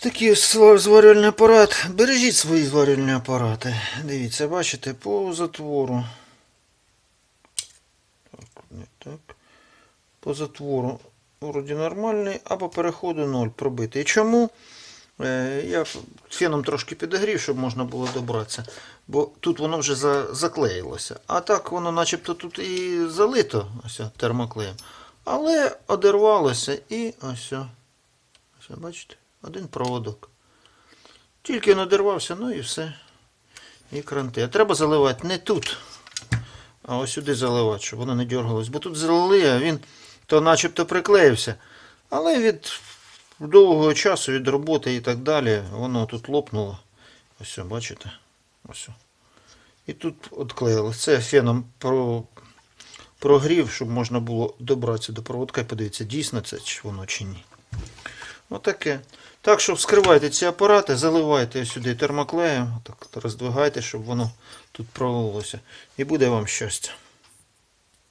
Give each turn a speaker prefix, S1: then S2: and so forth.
S1: Такий зварювальний апарат. Бережіть свої зварювальні апарати. Дивіться, бачите, по затвору. Так, не так. По затвору вроді нормальний, а по переходу 0 пробитий. Чому? Е, Я феном трошки підогрів, щоб можна було добратися. Бо тут воно вже за, заклеїлося. А так воно начебто тут і залито ось, термоклеєм. Але одервалося і ось. Ось, бачите, один проводок. Тільки він одервався, ну і все. І кранти. А треба заливати не тут, а ось сюди заливати, щоб воно не дергалось. Бо тут залили, а він то начебто приклеївся. Але від довгого часу, від роботи і так далі, воно тут лопнуло. Ось, бачите? Ось. І тут відклеїлося. Це феном про... прогрів, щоб можна було добратися до проводка і подивитися, дійсно це чи воно чи ні. Отаке. Так що вскривайте ці апарати, заливайте сюди термоклеєм, так роздвигайте, щоб воно тут провалилося. І буде вам щастя.